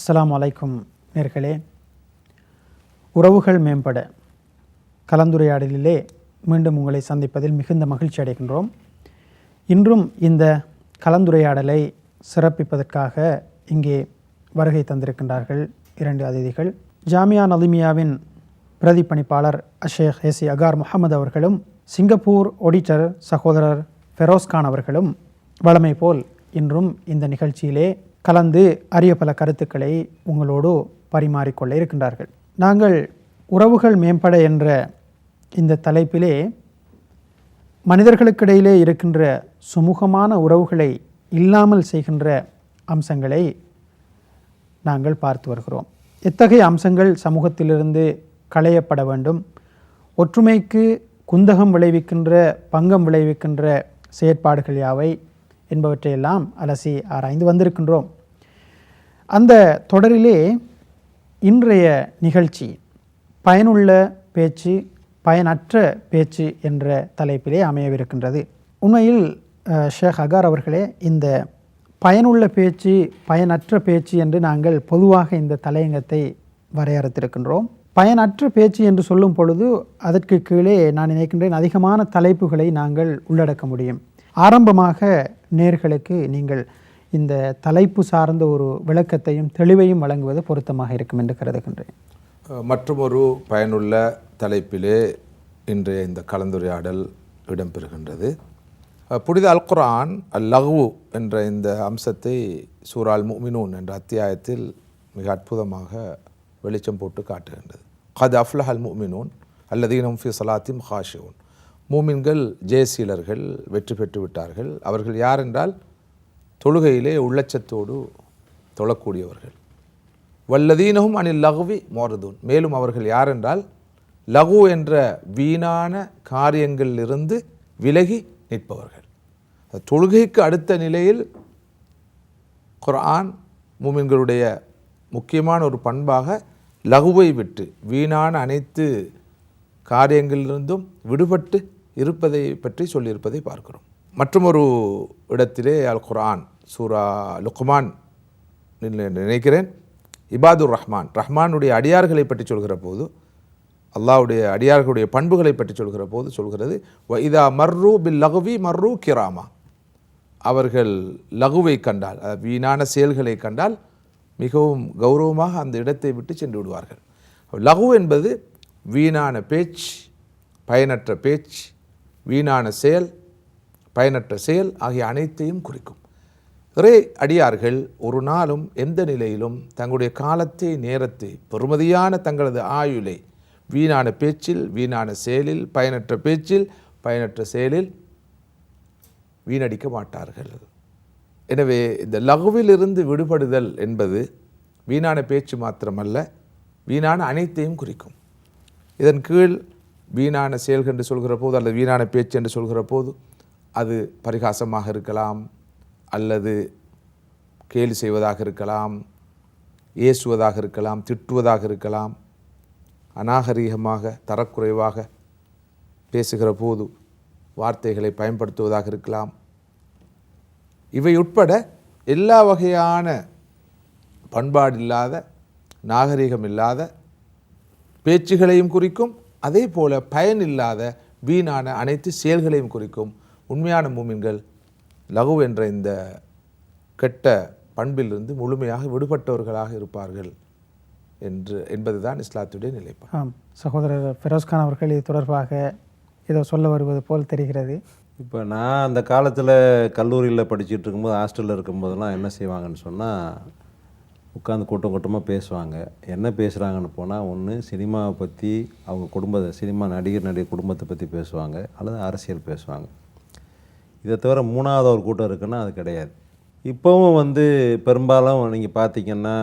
அஸ்லாம் அலைக்கும் நேர்களே. உறவுகள் மேம்பட கலந்துரையாடலிலே மீண்டும் உங்களை சந்திப்பதில் மிகுந்த மகிழ்ச்சி அடைகின்றோம். இன்றும் இந்த கலந்துரையாடலை சிறப்பிப்பதற்காக இங்கே வருகை தந்திருக்கின்றார்கள் இரண்டு அதிதிகள். ஜாமியா நலிமியாவின் பிரதிப்பணிப்பாளர் அஷேக் ஏசி அகார் முகமது அவர்களும் சிங்கப்பூர் ஒடிட்டர் சகோதரர் ஃபெரோஸ்கான் அவர்களும் வழமை போல் இன்றும் இந்த நிகழ்ச்சியிலே கலந்து அரிய பல கருத்துக்களை உங்களோடு பரிமாறிக்கொள்ள இருக்கின்றார்கள். நாங்கள் உறவுகள் மேம்பட என்ற இந்த தலைப்பிலே மனிதர்களுக்கிடையிலே இருக்கின்ற சுமூகமான உறவுகளை இல்லாமல் செய்கின்ற அம்சங்களை நாங்கள் பார்த்து வருகிறோம். எத்தகைய அம்சங்கள் சமூகத்திலிருந்து களையப்பட வேண்டும்? ஒற்றுமைக்கு குந்தகம் விளைவிக்கின்ற பங்கம் விளைவிக்கின்ற செயற்பாடுகள் யாவை? என்பவற்றையெல்லாம் அலசி ஆராய்ந்து வந்திருக்கின்றோம். அந்த தொடரிலே இன்றைய நிகழ்ச்சி பயனுள்ள பேச்சு பயனற்ற பேச்சு என்ற தலைப்பிலே அமையவிருக்கின்றது. உண்மையில் ஷேக் அகார் அவர்களே இந்த பயனுள்ள பேச்சு பயனற்ற பேச்சு என்று நாங்கள் பொதுவாக இந்த தலையங்கத்தை வரையறுத்திருக்கின்றோம். பயனற்ற பேச்சு என்று சொல்லும் பொழுது அதற்கு கீழே நான் நினைக்கின்றேன் அதிகமான தலைப்புகளை நாங்கள் உள்ளடக்க முடியும். ஆரம்பமாக நேர்களுக்கு நீங்கள் இந்த தலைப்பு சார்ந்த ஒரு விளக்கத்தையும் தெளிவையும் வழங்குவது பொருத்தமாக இருக்கும் என்று கருதுகின்றேன். மற்றொரு பயனுள்ள தலைப்பிலே இன்றைய இந்த கலந்துரையாடல் இடம்பெறுகின்றது. புனித அல் குர்ஆன் அல் லஹ்வு என்ற இந்த அம்சத்தை சூரால் முமினூன் என்ற அத்தியாயத்தில் மிக அற்புதமாக வெளிச்சம் போட்டு காட்டுகின்றது. கத் அஃப்லஹ் அல் முமினூன் அல்லதீனம் ஃபி சலாத்திம் ஹாஷியூன் மூமின்கள் ஜெயசீலர்கள் வெற்றி பெற்று விட்டார்கள் அவர்கள் யார் என்றால் தொழுகையிலே உள்ளச்சத்தோடு தொழக்கூடியவர்கள். வல்லதீனகும் அனில் லகுவி மோரதூன் மேலும் அவர்கள் யார் என்றால் லகு என்ற வீணான காரியங்களிலிருந்து விலகி நிற்பவர்கள். தொழுகைக்கு அடுத்த நிலையில் குர்ஆன் மூமின்களுடைய முக்கியமான ஒரு பண்பாக லகுவை விட்டு வீணான அனைத்து காரியங்களிலிருந்தும் விடுபட்டு இருப்பதை பற்றி சொல்லியிருப்பதை பார்க்கிறோம். மற்றொரு இடத்திலே அல் குரான் சூரா லுக்மான் நினைக்கிறேன். இபாதுர் ரஹ்மான் ரஹ்மானுடைய அடியார்களை பற்றி சொல்கிற போது அல்லாஹ்வுடைய அடியார்களுடைய பண்புகளை பற்றி சொல்கிற போது சொல்கிறது இதா மர்ரு பில் லகுவி மர்ரு கிராமா. அவர்கள் லகுவை கண்டால் வீணான செயல்களை கண்டால் மிகவும் கௌரவமாக அந்த இடத்தை விட்டு சென்று விடுவார்கள். லகு என்பது வீணான பேச்சு பயனற்ற பேச்சு வீணான செயல் பயனற்ற செயல் ஆகிய அனைத்தையும் குறிக்கும். இறை அடியார்கள் ஒரு நாளும் எந்த நிலையிலும் தங்களுடைய காலத்தை நேரத்தை பெறுமதியான தங்களது ஆயுளை வீணான பேச்சில் வீணான செயலில் பயனற்ற பேச்சில் பயனற்ற செயலில் வீணடிக்க மாட்டார்கள். எனவே இந்த லகுவிலிருந்து விடுபடுதல் என்பது வீணான பேச்சு மாத்திரமல்ல வீணான அனைத்தையும் குறிக்கும். இதன் கீழ் வீணான செயல்கள் என்று சொல்கிற போது அல்லது வீணான பேச்சு என்று சொல்கிற போது அது பரிகாசமாக இருக்கலாம் அல்லது கேலி செய்வதாக இருக்கலாம் ஏசுவதாக இருக்கலாம் திட்டுவதாக இருக்கலாம் அநாகரீகமாக தரக்குறைவாக பேசுகிற போது வார்த்தைகளை பயன்படுத்துவதாக இருக்கலாம். இவை உட்பட எல்லா வகையான பண்பாடு இல்லாத நாகரிகம் இல்லாத பேச்சுகளையும் குறிக்கும் அதே போல பயன் இல்லாத வீணான அனைத்து செயல்களையும் குறிக்கும் உண்மையான மூமின்கள் லகு என்ற இந்த கெட்ட பண்பிலிருந்து முழுமையாக விடுபட்டவர்களாக இருப்பார்கள் என்று என்பதுதான் இஸ்லாத்துடைய நிலைப்பாடு. ஆம். சகோதரர் ஃபெரோஸ்கான் அவர்கள் இது தொடர்பாக ஏதோ சொல்ல வருவது போல் தெரிகிறது. இப்போ நான் அந்த காலத்தில் கல்லூரியில் படிச்சுட்டு இருக்கும்போது ஹாஸ்டலில் இருக்கும்போதெல்லாம் என்ன செய்வாங்கன்னு சொன்னால் உட்காந்து கூட்டம் கூட்டமாக பேசுவாங்க. என்ன பேசுகிறாங்கன்னு போனால் ஒன்று சினிமாவை பற்றி அவங்க குடும்பத்தை சினிமா நடிகர் நடிகர் குடும்பத்தை பற்றி பேசுவாங்க. அல்லது அரசியல் பேசுவாங்க. இதை தவிர மூணாவது ஒரு கூட்டம் இருக்குன்னா அது கிடையாது. இப்போவும் வந்து பெரும்பாலும் நீங்கள் பார்த்தீங்கன்னா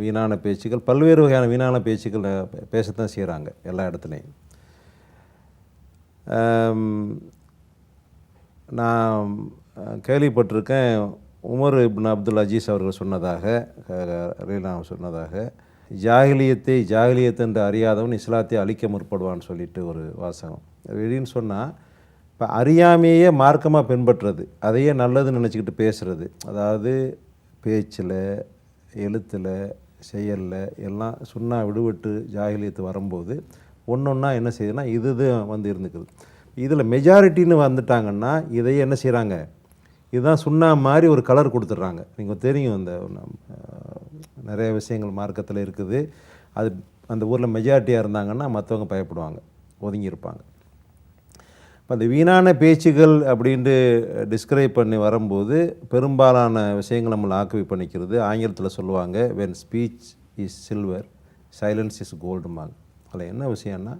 வீணான பேச்சுக்கள் பல்வேறு வகையான வீணான பேச்சுக்கள் பேசத்தான் செய்கிறாங்க எல்லா இடத்துலையும். நான் கேள்விப்பட்டிருக்கேன் உமர் இப்னு அப்துல் அஜீஸ் அவர்கள் சொன்னதாக ரீலாம் சொன்னதாக ஜாகிலியத்தை ஜாகிலியத் என்று அறியாதவன் இஸ்லாத்தை அழிக்க முற்படுவான்னு சொல்லிட்டு ஒரு வாசகம். வெளின்னு சொன்னால் இப்போ அறியாமையே மார்க்கமாக பின்பற்றுறது அதையே நல்லதுன்னு நினச்சிக்கிட்டு பேசுகிறது அதாவது பேச்சில் எழுத்தில் செயலில் எல்லாம் சுண்ணா விடுபட்டு ஜாகிலியத்து வரும்போது ஒன்று ஒன்றா என்ன செய்யுதுன்னா இதுதான் வந்து இருந்துக்குது. இதில் மெஜாரிட்டின்னு வந்துட்டாங்கன்னா இதையே என்ன செய்கிறாங்க இதுதான் சுண்ணா மாதிரி ஒரு கலர் கொடுத்துட்றாங்க. நீங்கள் தெரியும் அந்த நிறைய விஷயங்கள் மார்க்கத்தில் இருக்குது. அது அந்த ஊரில் மெஜாரிட்டியாக இருந்தாங்கன்னா மற்றவங்க பயப்படுவாங்க ஒதுங்கியிருப்பாங்க. இப்போ அந்த வீணான பேச்சுகள் அப்படின்ட்டு டிஸ்கிரைப் பண்ணி வரும்போது பெரும்பாலான விஷயங்கள் நம்மளை ஆக்குவி பண்ணிக்கிறது. ஆங்கிலத்தில் சொல்லுவாங்க when speech is silver silence is கோல்டுமாங்க அதில் என்ன விஷயம்னா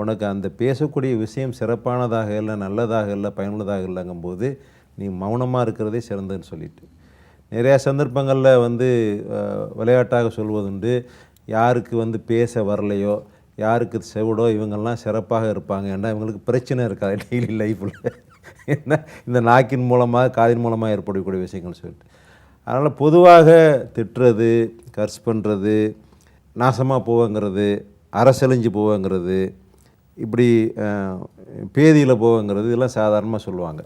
உனக்கு அந்த பேசக்கூடிய விஷயம் சிறப்பானதாக இல்லை நல்லதாக இல்லை பயனுள்ளதாக இல்லைங்கும்போது நீ மௌனமாக இருக்கிறதே சிறந்ததுன்னு சொல்லிட்டு. நிறையா சந்தர்ப்பங்களில் வந்து விளையாட்டாக சொல்வதுண்டு. யாருக்கு வந்து பேச வரலையோ யாருக்கு செவிடோ இவங்கெல்லாம் சிறப்பாக இருப்பாங்க. ஏன்னா இவங்களுக்கு பிரச்சனை இருக்காது டெய்லி லைஃப்பில் என்ன இந்த நாக்கின் மூலமாக காதின் மூலமாக ஏற்படக்கூடிய விஷயங்கள் சொல்லிட்டு. அதனால் பொதுவாக திட்டுறது கர்ஸ் பண்ணுறது நாசமாக போவங்கிறது அரசழிஞ்சு போவங்கிறது இப்படி பேதியில் போவங்கிறது இதெல்லாம் சாதாரணமாக சொல்லுவாங்க.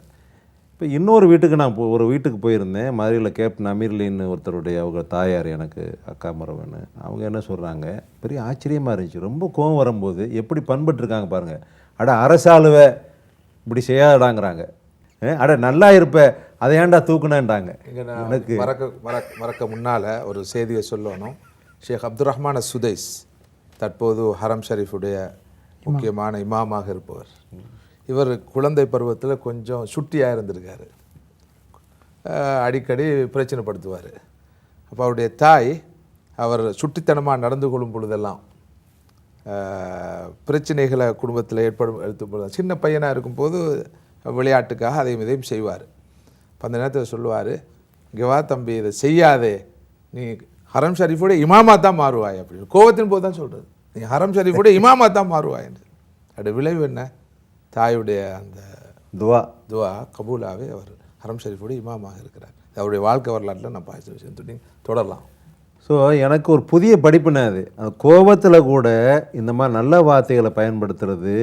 இப்போ இன்னொரு வீட்டுக்கு நான் போ- ஒரு வீட்டுக்கு போயிருந்தேன். மதுரையில் கேப்டன் அமீர்லின்னு ஒருத்தருடைய அவங்க தாயார் எனக்கு அக்கா மரவன்னு அவங்க என்ன சொல்கிறாங்க பெரிய ஆச்சரியமாக இருந்துச்சு. ரொம்ப கோவம் வரும்போது எப்படி பண்பட்டுருக்காங்க பாருங்கள் அட அரசாளுவ இப்படி செய்யாதாங்கிறாங்க அஹ், அட நல்லா இருப்ப அதை ஏன்டா தூக்குனேன்டாங்க இங்கே நான் மறக்க மறக்க மறக்க முன்னால் ஒரு செய்தியை சொல்லணும். ஷேக் அப்துல் ரஹ்மான் சுதைஸ் தற்போது ஹரம் ஷரீஃபுடைய முக்கியமான இமாமாக இருப்பவர். இவர் குழந்தை பருவத்தில் கொஞ்சம் சுட்டியாக இருந்திருக்கார். அடிக்கடி பிரச்சனைப்படுத்துவார் அப்போ அவருடைய தாய் அவர் சுட்டித்தனமாக நடந்து கொள்ளும் பொழுதெல்லாம் பிரச்சனைகளை குடும்பத்தில் ஏற்படும் எடுத்து பொழுது சின்ன பையனாக இருக்கும்போது விளையாட்டுக்காக அதையும் இதையும் செய்வார். அப்ப அந்த நேரத்தில் சொல்லுவார் இங்கே வா தம்பி இதை செய்யாதே. நீ ஹரம் ஷரீஃபோட இமாமா தான் மாறுவாய் அப்படின்னு. கோவத்தின் போது தான் சொல்கிறது நீ ஹரம் ஷரீஃபோட இமாமா தான் மாறுவாய் என்று. அதோட விளைவு என்ன? தாயுடைய அந்த துவா. துவா கபூலாவே அவர் ஹரம் ஷரீஃபோட இமாமாக இருக்கிறார். அவருடைய வாழ்க்கை வரலாற்றில் நான் பாய்ச்சி விஷயம் தொடரலாம். ஸோ எனக்கு ஒரு புதிய படிப்புனே அது. அந்த கோபத்தில் கூட இந்த மாதிரி நல்ல வார்த்தைகளை பயன்படுத்துறது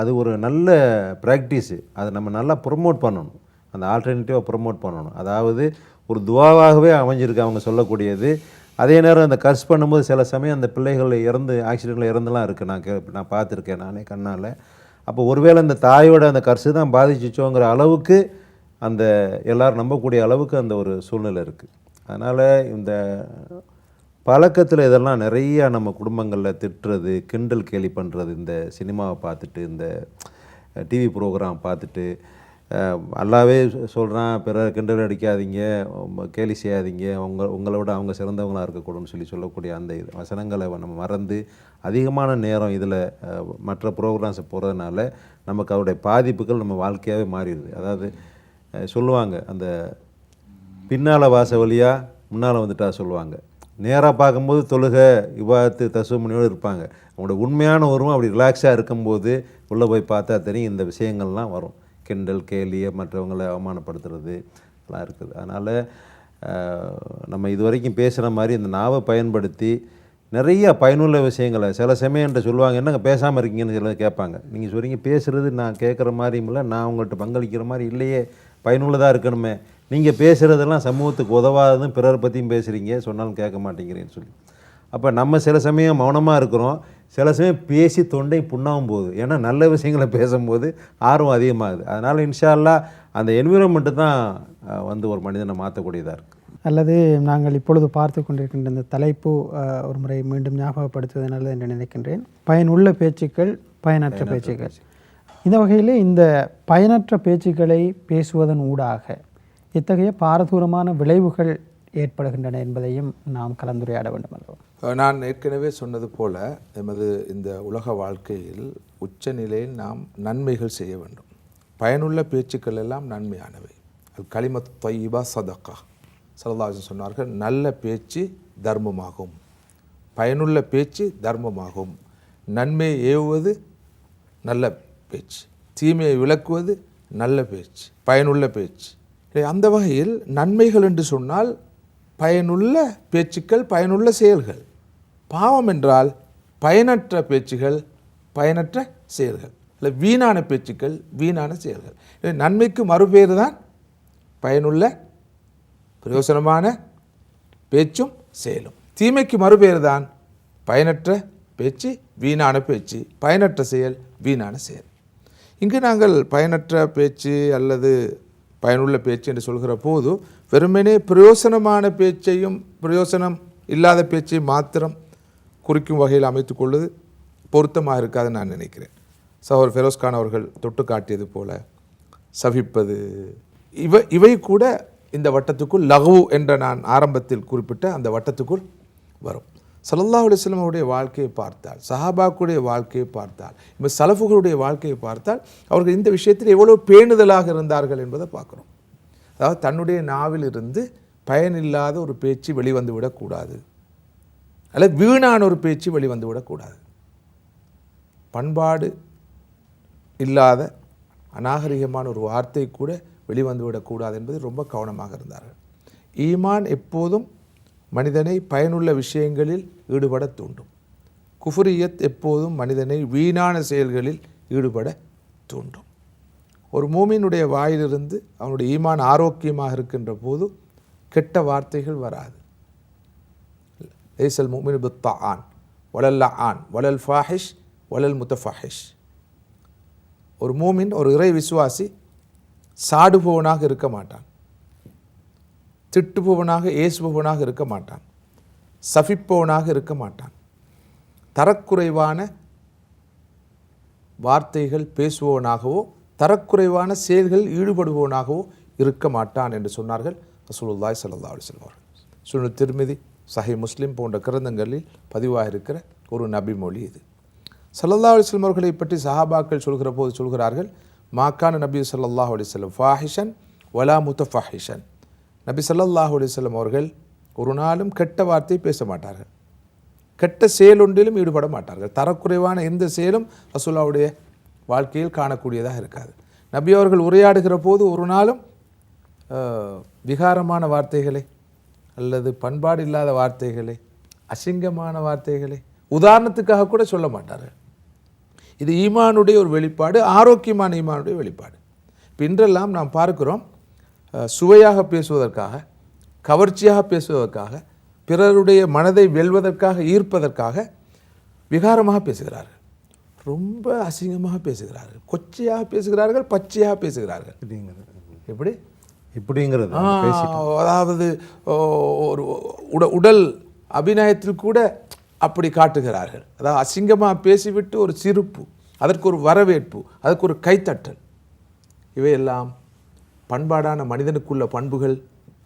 அது ஒரு நல்ல ப்ராக்டிஸு அதை நம்ம நல்லா ப்ரொமோட் பண்ணணும். அந்த ஆல்டர்னேட்டிவாக ப்ரொமோட் பண்ணணும். அதாவது ஒரு துவாவாகவே அமைஞ்சிருக்கு அவங்க சொல்லக்கூடியது. அதே நேரம் அந்த கர்ஸ் பண்ணும்போது சில சமயம் அந்த பிள்ளைகள் இறந்து ஆக்சிடெண்ட்டில் இறந்துலாம் இருக்குது நான் கே நான் பார்த்துருக்கேன். நானே கண்ணால். அப்போ ஒருவேளை அந்த தாயோட அந்த கர்ஸு தான் பாதிச்சிச்சோங்கிற அளவுக்கு அந்த எல்லாரும் நம்பக்கூடிய அளவுக்கு அந்த ஒரு சூழ்நிலை இருக்குது அதனால் இந்த பழக்கத்தில் இதெல்லாம் நிறையா நம்ம குடும்பங்களில் திட்டுறது கிண்டல் கேலி பண்ணுறது இந்த சினிமாவை பார்த்துட்டு இந்த டிவி ப்ரோக்ராம் பார்த்துட்டு அல்லாவே சொல்கிறான் பிறர் கிண்டல் அடிக்காதீங்க கேலி செய்யாதீங்க உங்க உங்களை விட அவங்க சிறந்தவங்களாக இருக்கக்கூடாதுன்னு சொல்லி சொல்லக்கூடிய அந்த இது வசனங்களை நம்ம மறந்து அதிகமான நேரம் இதில் மற்ற ப்ரோக்ராம்ஸை போகிறதுனால நமக்கு அவருடைய பாதிப்புகள் நம்ம வாழ்க்கையாகவே மாறிடுது. அதாவது சொல்லுவாங்க அந்த பின்னால் வாச வழியாக முன்னால் வந்துட்டா சொல்லுவாங்க. நேராக பார்க்கும்போது தொழுகை விவாதத்து தசுமணியோடு இருப்பாங்க. அவங்களோட உண்மையான உருவம் அப்படி ரிலாக்ஸாக இருக்கும்போது உள்ளே போய் பார்த்தா தெரியும் இந்த விஷயங்கள்லாம் வரும். கிண்டல் கேலியை மற்றவங்களை அவமானப்படுத்துறது எல்லாம் இருக்குது. அதனால் நம்ம இது வரைக்கும் பேசுகிற மாதிரி இந்த நாவை பயன்படுத்தி நிறைய பயனுள்ள விஷயங்களை சில சமயம்ன்ற சொல்லுவாங்க என்னங்க பேசாமல் இருக்கீங்கன்னு சில கேட்பாங்க. நீங்கள் சொல்கிறீங்க பேசுகிறது நான் கேட்குற மாதிரியும் இல்லை நான் உங்கள்கிட்ட பங்களிக்கிற மாதிரி இல்லையே பயனுள்ளதாக இருக்கணுமே. நீங்கள் பேசுகிறதெல்லாம் சமூகத்துக்கு உதவாததும் பிறர் பற்றியும் பேசுகிறீங்க சொன்னாலும் கேட்க மாட்டேங்கிறேன்னு சொல்லி. அப்போ நம்ம சில சமயம் மௌனமாக இருக்கிறோம். சில சமயம் பேசி தொண்டை புண்ணாகும் போகுது ஏன்னா நல்ல விஷயங்களை பேசும்போது ஆர்வம் அதிகமாகுது. அதனால் இன்ஷா அல்லாஹ் அந்த என்விரான்மெண்ட்டு தான் வந்து ஒரு மனிதனை மாற்றக்கூடியதாக இருக்குது அல்லது நாங்கள் இப்பொழுது பார்த்து கொண்டிருக்கின்ற இந்த தலைப்பு ஒரு முறை மீண்டும் ஞாபகப்படுத்துவது நல்லது என்று நினைக்கின்றேன். பயனுள்ள பேச்சுக்கள் பயனற்ற பேச்சுக்கள். இந்த வகையில் இந்த பயனற்ற பேச்சுக்களை பேசுவதன் ஊடாக இத்தகைய பாரதூரமான விளைவுகள் ஏற்படுகின்றன என்பதையும் நாம் கலந்துரையாட வேண்டும் அல்லவா? நான் ஏற்கனவே சொன்னது போல எமது இந்த உலக வாழ்க்கையில் உச்ச நிலையில் நாம் நன்மைகள் செய்ய வேண்டும். பயனுள்ள பேச்சுக்கள் எல்லாம் நன்மையானவை. அது களிமத் தொய்பா சதக்கா. சரதாசன் சொன்னார்கள் நல்ல பேச்சு தர்மமாகும். பயனுள்ள பேச்சு தர்மமாகும். நன்மை ஏவுவது நல்ல பேச்சு. தீமையை விளக்குவது நல்ல பேச்சு. பயனுள்ள பேச்சு. அந்த வகையில் நன்மைகள் என்று சொன்னால் பயனுள்ள பேச்சுக்கள் பயனுள்ள செயல்கள். பாவம் என்றால் பயனற்ற பேச்சுகள் பயனற்ற செயல்கள். இல்லை வீணான பேச்சுக்கள் வீணான செயல்கள். இல்லை நன்மைக்கு மறுபேறு தான் பயனுள்ள பிரயோசனமான பேச்சும் செயலும். தீமைக்கு மறுபேறு தான் பயனற்ற பேச்சு வீணான பேச்சு பயனற்ற செயல் வீணான செயல். இங்கு நாங்கள் பயனற்ற பேச்சு அல்லது பயனுள்ள பேச்சு என்று சொல்கிற போது வெறுமனே பிரயோசனமான பேச்சையும் பிரயோசனம் இல்லாத பேச்சை மாத்திரம் குறிக்கும் வகையில் அமைத்துக் கொள்வது பொருத்தமாக இருக்காதுன்னு நான் நினைக்கிறேன். சகோர் ஃபெரோஸ்கான் அவர்கள் தொட்டு காட்டியது போல சபிப்பது. இவை இவை கூட இந்த வட்டத்துக்குள் லகு என்ற நான் ஆரம்பத்தில் குறிப்பிட்ட அந்த வட்டத்துக்குள் வரும். சல்லல்லாஹு அலைஹி வாழ்க்கையை பார்த்தால் சஹாபாக்குடைய வாழ்க்கையை பார்த்தால் இப்போ சலஃபுகளுடைய வாழ்க்கையை பார்த்தால் அவர்கள் இந்த விஷயத்தில் எவ்வளோ பேணுதலாக இருந்தார்கள் என்பதை பார்க்குறோம். அதாவது தன்னுடைய நாவில் இருந்து பயனில்லாத ஒரு பேச்சு வெளிவந்து விடக்கூடாது அல்லது வீணான ஒரு பேச்சு வெளிவந்து விடக்கூடாது பண்பாடு இல்லாத அநாகரிகமான ஒரு வார்த்தை கூட வெளிவந்து விடக்கூடாது என்பது ரொம்ப கவனமாக இருந்தார்கள். ஈமான் எப்போதும் மனிதனை பயனுள்ள விஷயங்களில் ஈடுபட தூண்டும். குஃபுரியத் எப்போதும் மனிதனை வீணான செயல்களில் ஈடுபட தூண்டும். ஒரு மூமினுடைய வாயிலிருந்து அவனுடைய ஈமான் ஆரோக்கியமாக இருக்கின்ற போது கெட்ட வார்த்தைகள் வராது. லேசல் மூமின் பித்தா ஆன் வலல் ஆன் வளல் ஃபாஹிஷ் வலல் முத்தஃபாஹிஷ். ஒரு மூமின் ஒரு இறை விசுவாசி சாடுபவனாக இருக்க மாட்டான். திட்டுபவனாக ஏசுபவனாக இருக்க மாட்டான். சபிப்பவனாக இருக்க மாட்டான். தரக்குறைவான வார்த்தைகள் பேசுபவனாகவோ தரக்குறைவான செயல்களில் ஈடுபடுபவனாகவோ இருக்க மாட்டான் என்று சொன்னார்கள் ரசூலுல்லாய் சல்லா அலைஹி வஸல்லம் அவர்கள். சுனு திருமிதி சஹி முஸ்லீம் போன்ற கிரந்தங்களில் பதிவாக இருக்கிற ஒரு நபி மொழி இது. சல்லல்லா அலைஹி வஸல்லம் அவர்களை பற்றி சஹாபாக்கள் சொல்கிற போது சொல்கிறார்கள் மாக்கான நபி சல்லாஹ் அலைஹி வஸல்லம் ஃபாஹிஷன் வலா முத்தஃபாஹிஷன். நபி சல்லாஹ் அலைஹி செல்லம் அவர்கள் ஒரு நாளும் கெட்ட வார்த்தை பேச மாட்டார்கள். கெட்ட செயலொன்றிலும் ஈடுபட மாட்டார்கள். தரக்குறைவான எந்த செயலும் ரசூல்லாவுடைய வாழ்க்கையில் காணக்கூடியதாக இருக்காது. நபி அவர்கள் உரையாடுகிற போது ஒரு நாளும் விகாரமான வார்த்தைகளை அல்லது பண்பாடு இல்லாத வார்த்தைகளை அசிங்கமான வார்த்தைகளை உதாரணத்துக்காக கூட சொல்ல மாட்டார்கள். இது ஈமானுடைய ஒரு வெளிப்பாடு ஆரோக்கியமான ஈமானுடைய வெளிப்பாடு. இன்றெல்லாம் நாம் பார்க்கிறோம் சுவையாக பேசுவதற்காக கவர்ச்சியாக பேசுவதற்காக பிறருடைய மனதை வெல்வதற்காக ஈர்ப்பதற்காக விகாரமாக பேசுகிறார்கள். ரொம்ப அசிங்கமாக பேசுகிறார்கள். கொச்சையாக பேசுகிறார்கள் பச்சையாக பேசுகிறார்கள். எப்படி? இப்படிங்கிறது. அதாவது ஒரு உட உடல் அபிநயத்தில் கூட அப்படி காட்டுகிறார்கள். அதாவது அசிங்கமாக பேசிவிட்டு ஒரு சிரிப்பு அதற்கு ஒரு வரவேற்பு அதற்கு ஒரு கைத்தட்டல். இவையெல்லாம் பண்பாடான மனிதனுக்குள்ள பண்புகள்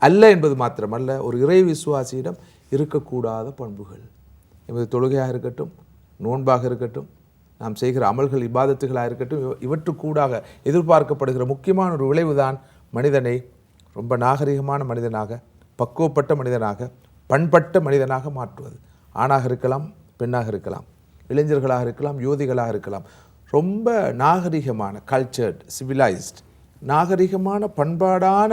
அல்ல என்பது மாத்திரமல்ல ஒரு இறை விசுவாசியிடம் இருக்கக்கூடாத பண்புகள். என்பது தொழுகையாக இருக்கட்டும் நோன்பாக இருக்கட்டும் நாம் செய்கிற அமல்கள் இபாதத்துகளாக இருக்கட்டும் இவ- இவற்றுக்கூடாக எதிர்பார்க்கப்படுகிற முக்கியமான ஒரு விளைவுதான் மனிதனை ரொம்ப நாகரிகமான மனிதனாக பக்குவப்பட்ட மனிதனாக பண்பட்ட மனிதனாக மாற்றுவது. ஆணாக இருக்கலாம் பெண்ணாக இருக்கலாம் இளைஞர்களாக இருக்கலாம் யோதிகளாக இருக்கலாம். ரொம்ப நாகரிகமான கல்ச்சர்ட் சிவிலைஸ்ட் நாகரிகமான பண்பாடான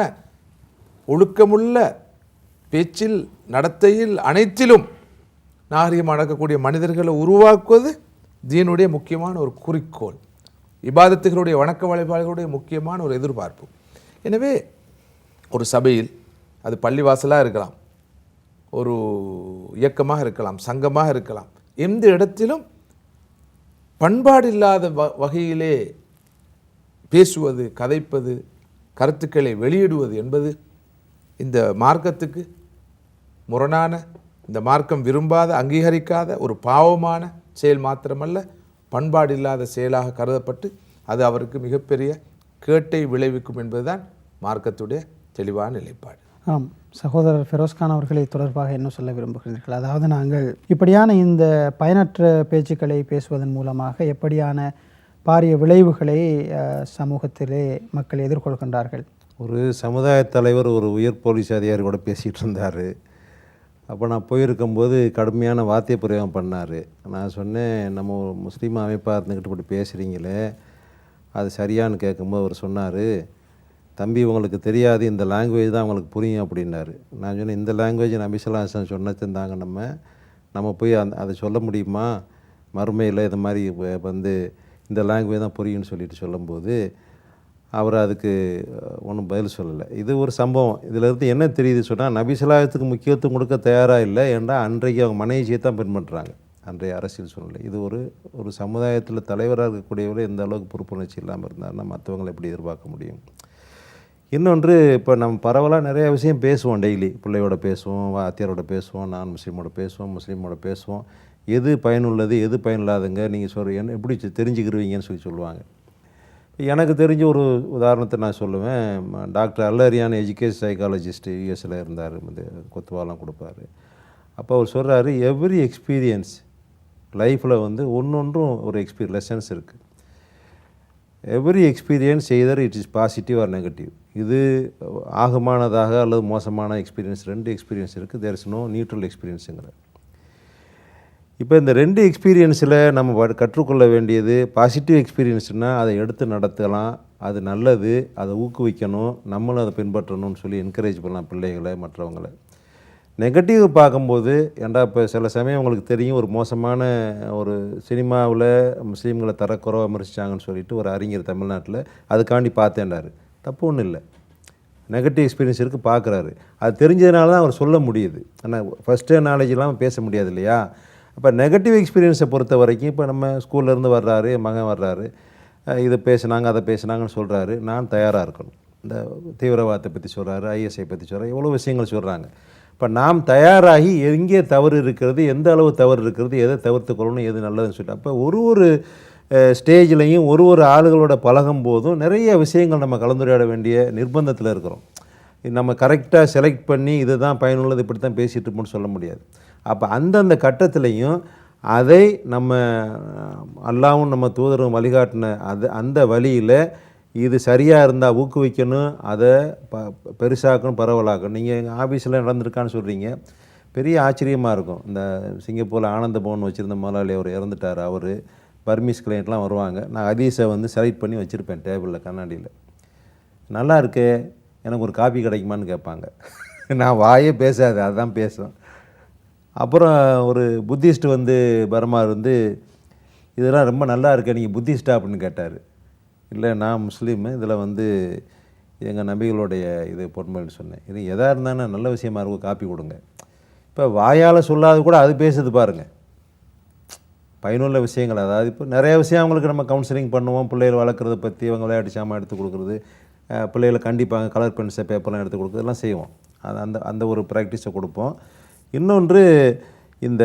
ஒழுக்கமுள்ள பேச்சில் நடத்தையில் அனைத்திலும் நாகரிகமாக நடக்கக்கூடிய மனிதர்களை உருவாக்குவது தீனுடைய முக்கியமான ஒரு குறிக்கோள் இபாதத்துகளுடைய வணக்க வழிபாடுகளுடைய முக்கியமான ஒரு எதிர்பார்ப்பு. எனவே ஒரு சபையில் அது பள்ளிவாசலாக இருக்கலாம் ஒரு இயக்கமாக இருக்கலாம் சங்கமாக இருக்கலாம் எந்த இடத்திலும் பண்பாடு இல்லாத வ- வகையிலே பேசுவது கதைப்பது கருத்துக்களை வெளியிடுவது என்பது இந்த மார்க்கத்துக்கு முரணான இந்த மார்க்கம் விரும்பாத அங்கீகரிக்காத ஒரு பாவமான செயல் மாத்திரமல்ல பண்பாடு இல்லாத செயலாக கருதப்பட்டு அது அவருக்கு மிகப்பெரிய கேட்டை விளைவிக்கும் என்பதுதான் மார்க்கத்துடைய தெளிவான நிலைப்பாடு. ஆம் சகோதரர் ஃபெரோஸ்கான் அவர்களை தொடர்பாக என்ன சொல்ல விரும்புகிறீர்கள் அதாவது நாங்கள் இப்படியான இந்த பயனற்ற பேச்சுக்களை பேசுவதன் மூலமாக எப்படியான பாரிய விளைவுகளை சமூகத்திலே மக்கள் எதிர்கொள்கின்றார்கள். ஒரு சமுதாய தலைவர் ஒரு உயர் போலீஸ் அதிகாரி கூட பேசிகிட்டு இருந்தார். அப்போ நான் போயிருக்கும்போது கடுமையான வார்த்தை பிரயோகம் பண்ணார். நான் சொன்னேன் நம்ம ஒரு முஸ்லீம் அமைப்பாக இருந்துக்கிட்டு இப்படி பேசுகிறீங்களே அது சரியான்னு கேட்கும்போது அவர் சொன்னார் தம்பி உங்களுக்கு தெரியாது இந்த லாங்குவேஜ் தான் உங்களுக்கு புரியும் அப்படின்னாரு. நான் சொன்னேன் இந்த லாங்குவேஜ் நபிசலாசன் சொன்னதுந்தாங்க நம்ம. நம்ம போய் அந்த அதை சொல்ல முடியுமா? மறுமையில் இது மாதிரி வந்து இந்த லாங்குவேஜ் தான் புரியும்னு சொல்லிட்டு சொல்லும்போது அவர் அதுக்கு ஒன்றும் பதில் சொல்லலை. இது ஒரு சம்பவம். இதிலிருந்து என்ன தெரியுது சொன்னால் நபிசலாயத்துக்கு முக்கியத்துவம் கொடுக்க தயாராக இல்லை ஏன்னா அன்றைக்கு அவங்க மனைவியை தான் பின்பற்றுறாங்க. அன்றைய அரசியல் சூழ்நிலை. இது ஒரு ஒரு சமுதாயத்தில் தலைவராக இருக்கக்கூடியவரை எந்த அளவுக்கு பொறுப்புணர்ச்சி இல்லாமல் இருந்தாருன்னா மற்றவங்களை எப்படி எதிர்பார்க்க முடியும்? இன்னொன்று இப்போ நம்ம பரவலாக நிறைய விஷயம் பேசுவோம் டெய்லி பிள்ளையோட பேசுவோம் அத்தியாரோட பேசுவோம் நான் முஸ்லீமோட பேசுவோம் முஸ்லீமோட பேசுவோம். எது பயனுள்ளது எது பயனில்லாதுங்க நீங்கள் சொல்கிற என்ன எப்படி தெரிஞ்சுக்கிருவீங்கன்னு சொல்லி சொல்லுவாங்க. எனக்கு தெரிஞ்ச ஒரு உதாரணத்தை நான் சொல்லுவேன். டாக்டர் அல்லரியான் எஜுகேஷன் சைக்காலஜிஸ்ட் யூஎஸில் இருந்தார். இந்த கொத்துவாலாம் கொடுப்பாரு. அப்போ அவர் சொல்கிறாரு எவ்ரி எக்ஸ்பீரியன்ஸ் லைஃப்பில் வந்து ஒன்றொன்றும் ஒரு எக்ஸ்பீ லெசன்ஸ் இருக்குது every experience either it is positive or negative இது ஆகமானதாக அல்லது மோசமான எக்ஸ்பீரியன்ஸ் ரெண்டு எக்ஸ்பீரியன்ஸ் இருக்குது தேர் இஸ் நோ நியூட்ரல் எக்ஸ்பீரியன்ஸுங்கிற இப்போ இந்த ரெண்டு எக்ஸ்பீரியன்ஸில் நம்ம கற்றுக்கொள்ள வேண்டியது பாசிட்டிவ் எக்ஸ்பீரியன்ஸ்னால் அதை எடுத்து நடத்தலாம். அது நல்லது. அதை ஊக்குவிக்கணும். நம்மளும் அதை பின்பற்றணும்னு சொல்லி என்கரேஜ் பண்ணலாம் பிள்ளைகளை மற்றவங்களை. நெகட்டிவ் பார்க்கும்போது ஏன்டா இப்போ சில சமயம் உங்களுக்கு தெரியும் ஒரு மோசமான ஒரு சினிமாவில் முஸ்லீம்களை தரக்குறவை விமர்சித்தாங்கன்னு சொல்லிட்டு ஒரு அறிஞர் தமிழ்நாட்டில் அதுக்காண்டி பார்த்தேன்டாரு. தப்பு ஒன்றும் இல்லை. நெகட்டிவ் எக்ஸ்பீரியன்ஸ் இருக்குது பார்க்குறாரு. அது தெரிஞ்சதுனால தான் அவர் சொல்ல முடியுது. ஆனால் ஃபஸ்ட்டு நாலேஜ் இல்லாமல் பேச முடியாது இல்லையா? அப்போ நெகட்டிவ் எக்ஸ்பீரியன்ஸை பொறுத்த வரைக்கும் இப்போ நம்ம ஸ்கூல்லேருந்து வர்றாரு மகன் வர்றாரு இதை பேசுனாங்க அதை பேசுனாங்கன்னு சொல்கிறாரு நான் தயாராக இருக்கணும். இந்த தீவிரவாதத்தை பற்றி சொல்கிறாரு ஐஎஸ்ஐ பற்றி சொல்கிறாரு எவ்வளோ விஷயங்கள் சொல்கிறாங்க இப்போ நாம் தயாராகி எங்கே தவறு இருக்கிறது எந்த அளவு தவறு இருக்கிறது எதை தவிர்த்து கொள்ளணும் எது நல்லதுன்னு சொல்லிட்டு அப்போ ஒரு ஒரு ஸ்டேஜ்லேயும் ஒரு ஒரு ஆளுகளோட பழகும் போதும் நிறைய விஷயங்கள் நம்ம கலந்துரையாட வேண்டிய நிர்பந்தத்தில் இருக்கிறோம். நம்ம கரெக்டாக செலக்ட் பண்ணி இதுதான் பயனுள்ளது இப்படி தான் பேசிகிட்டு இருப்போம்னு சொல்ல முடியாது. அப்போ அந்தந்த கட்டத்திலையும் அதை நம்ம அல்லாவும் நம்ம தூதரும் வழிகாட்டின அது அந்த வழியில் இது சரியாக இருந்தால் ஊக்குவிக்கணும் அதை ப பெருசாக்கணும் பரவலாக்கணும். நீங்கள் எங்கள் ஆஃபீஸில் நடந்திருக்கான்னு சொல்கிறீங்க பெரிய ஆச்சரியமாக இருக்கும். இந்த சிங்கப்பூரில் ஆனந்த பவன் வச்சுருந்த முதலாளி அவர் இறந்துட்டார். அவர் பர்மிஸ் கிளைண்ட்லாம் வருவாங்க. நான் அதீஸை வந்து செலக்ட் பண்ணி வச்சுருப்பேன் டேபிளில் கண்ணாடியில். நல்லா இருக்கு எனக்கு ஒரு காப்பி கிடைக்குமான்னு கேட்பாங்க. நான் வாயே பேசாது அதுதான் பேசுவேன் அப்புறம் ஒரு புத்திஸ்ட் வந்து பர்மா வந்து இதெல்லாம் ரொம்ப நல்லா இருக்கே நீங்கள் புத்திஸ்டா? அப்படின்னு கேட்டார். இல்லை நான் முஸ்லீமு. இதில் வந்து எங்கள் நம்பிகளுடைய இது பொன்மைன்னு சொன்னேன். இது எதாக இருந்தாலும் நல்ல விஷயமா இருக்கும் காப்பி கொடுங்க. இப்போ வாயால் சொல்லாது கூட அது பேசுது பாருங்கள் பயனுள்ள விஷயங்கள். அதாவது இப்போ நிறைய விஷயம் அவங்களுக்கு நம்ம கவுன்சிலிங் பண்ணுவோம். பிள்ளைகள் வளர்க்குறத பற்றி அவங்க விளையாட்டு சாமான் எடுத்து கொடுக்குறது பிள்ளைகளை கண்டிப்பாங்க கலர் பென்சில் பேப்பர்லாம் எடுத்து கொடுக்குறதெல்லாம் செய்வோம். அது அந்த அந்த ஒரு ப்ராக்டிஸை கொடுப்போம். இன்னொன்று இந்த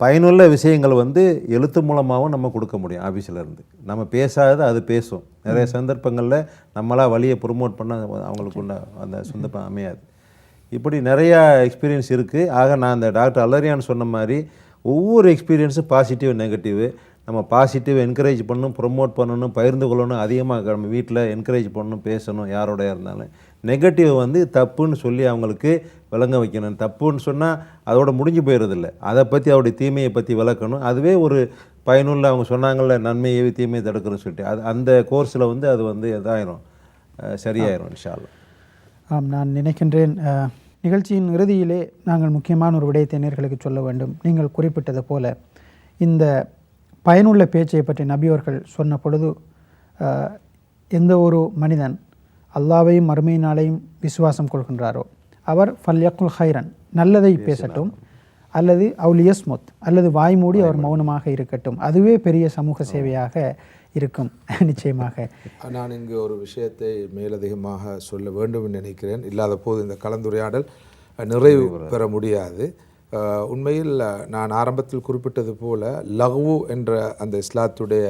பயனுள்ள விஷயங்கள் வந்து எழுத்து மூலமாகவும் நம்ம கொடுக்க முடியும் ஆஃபீஸில் இருந்து நம்ம பேசாதது அது பேசும். நிறைய சந்தர்ப்பங்களில் நம்மளாக வழியை ப்ரொமோட் பண்ண அவங்களுக்கு உண்ட அந்த சந்தர்ப்பம் அமையாது. இப்படி நிறையா எக்ஸ்பீரியன்ஸ் இருக்குது ஆக நான் அந்த டாக்டர் அல்லரியான் சொன்ன மாதிரி ஒவ்வொரு எக்ஸ்பீரியன்ஸும் பாசிட்டிவ் நெகட்டிவ் நம்ம பாசிட்டிவ் என்கரேஜ் பண்ணணும் ப்ரொமோட் பண்ணணும் பகிர்ந்து கொள்ளணும் அதிகமாக நம்ம வீட்டில் என்கரேஜ் பண்ணணும் பேசணும் யாரோடயா இருந்தாலும். நெகட்டிவ் வந்து தப்புன்னு சொல்லி அவங்களுக்கு விளங்க வைக்கணும். தப்புன்னு சொன்னால் அதோட முடிஞ்சு போயிடுறதில்ல அதை பற்றி அவருடைய தீமையை பற்றி விளக்கணும். அதுவே ஒரு பயனுள்ள அவங்க சொன்னாங்கள்ல நன்மையை தீமையை தடுக்கணும்னு சொல்லிட்டு. அது அந்த கோர்ஸில் வந்து அது வந்து இதாயிரும். சரியாயிரும் இன்ஷா ஆம் நான் நினைக்கின்றேன் நிகழ்ச்சியின் இறுதியிலே நாங்கள் முக்கியமான ஒரு விடயத்தை நேர்களுக்கு சொல்ல வேண்டும். நீங்கள் குறிப்பிட்டது போல இந்த பயனுள்ள பேச்சை பற்றி நபியவர்கள் சொன்ன பொழுது எந்த ஒரு மனிதன் அல்லாவையும் மறுமை நாளையும் விசுவாசம் கொள்கின்றாரோ அவர் ஃபல்யக்குல் ஹைரன் நல்லதை பேசட்டும். அல்லது அவுல் யஸ்முத் அல்லது வாய்மூடி அவர் மௌனமாக இருக்கட்டும். அதுவே பெரிய சமூக சேவையாக இருக்கும் நிச்சயமாக. நான் இங்கு ஒரு விஷயத்தை மேலதிகமாக சொல்ல வேண்டும் என்று நினைக்கிறேன். இல்லாத போது இந்த கலந்துரையாடல் நிறைவு பெற முடியாது. உண்மையில் நான் ஆரம்பத்தில் குறிப்பிட்டது போல லஹ்வு என்ற அந்த இஸ்லாத்துடைய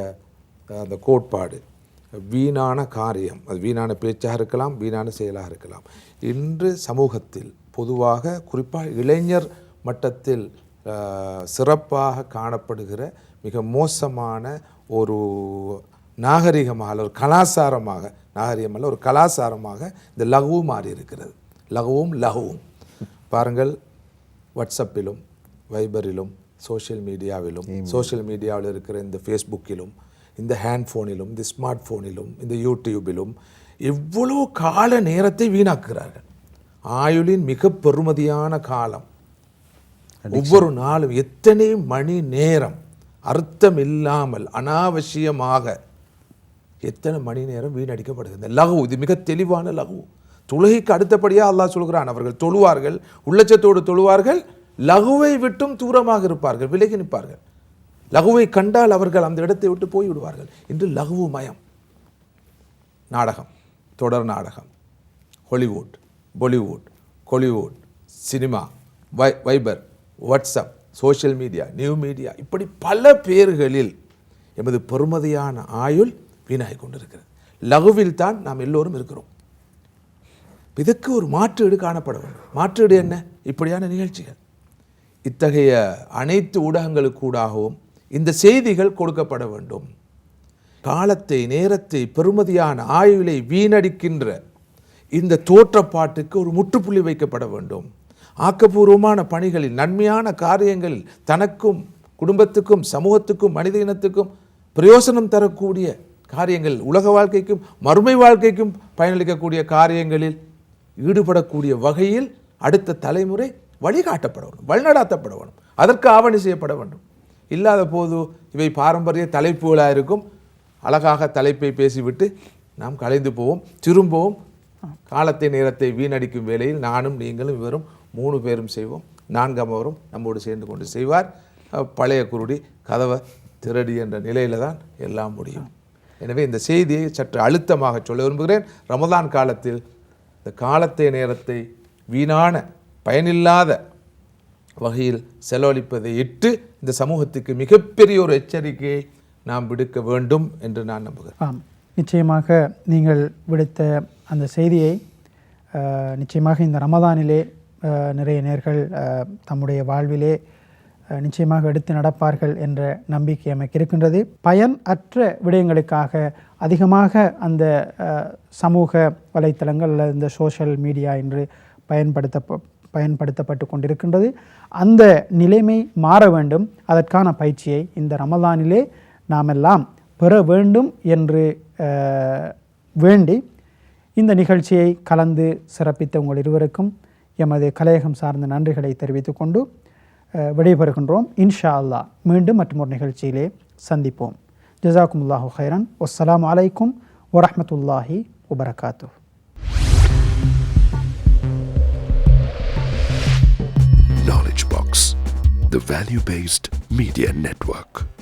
அந்த கோட்பாடு வீணான காரியம். அது வீணான பேச்சாக இருக்கலாம் வீணான செயலாக இருக்கலாம். இன்று சமூகத்தில் பொதுவாக குறிப்பாக இளைஞர் மட்டத்தில் சிறப்பாக காணப்படுகிற மிக மோசமான ஒரு நாகரிகமாக அல்ல ஒரு கலாச்சாரமாக நாகரிகம் அல்ல ஒரு கலாச்சாரமாக இந்த லகுவு மாறி இருக்கிறது லகுவும் லகுவும். பாருங்கள் வாட்ஸ்அப்பிலும் வைபரிலும் சோஷியல் மீடியாவிலும் சோஷியல் மீடியாவில் இருக்கிற இந்த ஃபேஸ்புக்கிலும் இந்த ஹேண்ட்ஃபோனிலும் இந்த ஸ்மார்ட் ஃபோனிலும் இந்த யூடியூபிலும் எவ்வளோ கால நேரத்தை வீணாக்குகிறார்கள்? ஆயுளின் மிக பெருமதியான காலம். ஒவ்வொரு நாளும் எத்தனை மணி நேரம் அர்த்தம் இல்லாமல் அனாவசியமாக எத்தனை மணி நேரம் வீணடிக்கப்படுது இந்த லகு இது மிக தெளிவான லகு தொழுகைக்கு அடுத்தபடியாக அல்லாஹ் சொல்கிறான் அவர்கள் தொழுவார்கள் உள்ளச்சத்தோடு தொழுவார்கள் லகுவை விட்டும் தூரமாக இருப்பார்கள் விலகி நிற்பார்கள். லகுவை கண்டால் அவர்கள் அந்த இடத்தை விட்டு போய் விடுவார்கள் இன்று லகுவு மயம். நாடகம். தொடர் நாடகம். ஹாலிவுட் பாலிவுட் கொலிவுட் சினிமா வை Viber WhatsApp social media new media இப்படி பல பேர்களில் எமது பெருமதியான ஆயுள் வீணாகி கொண்டிருக்கிறது. லகுவில் தான் நாம் எல்லோரும் இருக்கிறோம். இதுக்கு ஒரு மாற்றீடு காணப்பட வேண்டும். மாற்றீடு என்ன? இப்படியான நிகழ்ச்சிகள். இத்தகைய அனைத்து ஊடகங்களுக்கூடாகவும் இந்த செய்திகள் கொடுக்கப்பட வேண்டும். காலத்தை நேரத்தை பெருமதியான ஆயுளை வீணடிக்கின்ற இந்த தோற்றப்பாட்டுக்கு ஒரு முற்றுப்புள்ளி வைக்கப்பட வேண்டும். ஆக்கப்பூர்வமான பணிகளில் நன்மையான காரியங்களில் தனக்கும் குடும்பத்துக்கும் சமூகத்துக்கும் மனித இனத்துக்கும் பிரயோசனம் தரக்கூடிய காரியங்கள் உலக வாழ்க்கைக்கும் மறுமை வாழ்க்கைக்கும் பயனளிக்கக்கூடிய காரியங்களில் ஈடுபடக்கூடிய வகையில் அடுத்த தலைமுறை வழிகாட்டப்பட வேண்டும் வழிநடாத்தப்பட வேண்டும். அதற்கு ஆவணி செய்யப்பட வேண்டும். இல்லாத போது இவை பாரம்பரிய தலைப்புகளாக இருக்கும். அழகாக தலைப்பை பேசிவிட்டு நாம் கலைந்து போவோம். திரும்பவும். காலத்தை நேரத்தை வீணடிக்கும் வேளையில் நானும் நீங்களும் இவரும் மூணு பேரும் செய்வோம். நான்காமவரும் நம்மோடு சேர்ந்து கொண்டு செய்வார். பழைய குருடி கதவை திருடி என்ற நிலையில தான் எல்லாம் முடியும். எனவே இந்த செய்தியை சற்று அழுத்தமாக சொல்ல விரும்புகிறேன். ரமதான் காலத்தில் இந்த காலத்தை நேரத்தை வீணான பயனில்லாத வகையில் செலவழிப்பதை இட்டு இந்த சமூகத்துக்கு மிகப்பெரிய ஒரு எச்சரிக்கையை நாம் விடுக்க வேண்டும் என்று நான் நம்புகிறேன். ஆம். நிச்சயமாக நீங்கள் விடுத்த அந்த செய்தியை நிச்சயமாக இந்த ரமதானிலே நிறைய நேர்கள் தம்முடைய வாழ்விலே நிச்சயமாக எடுத்து நடப்பார்கள் என்ற நம்பிக்கை நமக்கு இருக்கின்றது. பயன் அற்ற விடயங்களுக்காக அதிகமாக அந்த சமூக வலைத்தளங்கள் அல்லது இந்த சோஷியல் மீடியா என்று பயன்படுத்த பயன்படுத்தப்பட்டு கொண்டிருக்கின்றது. அந்த நிலைமை மாற வேண்டும். அதற்கான பயிற்சியை இந்த ரமதானிலே நாமெல்லாம் பெற வேண்டும் என்று வேண்டி இந்த நிகழ்ச்சியை கலந்து சிறப்பித்த உங்கள் இருவருக்கும் எமது கலையகம் சார்ந்த நன்றிகளை தெரிவித்துக்கொண்டு விடைபெறுகின்றோம். இன்ஷா அல்லாஹ். மீண்டும் மற்றொரு நிகழ்ச்சியிலே சந்திப்போம். ஜசாக்குமுல்லாஹு ஹைரன் வஸ்ஸலாமு அலைக்கும் வரமத்துல்லாஹி வபரகாத்துஹ். The value based media network.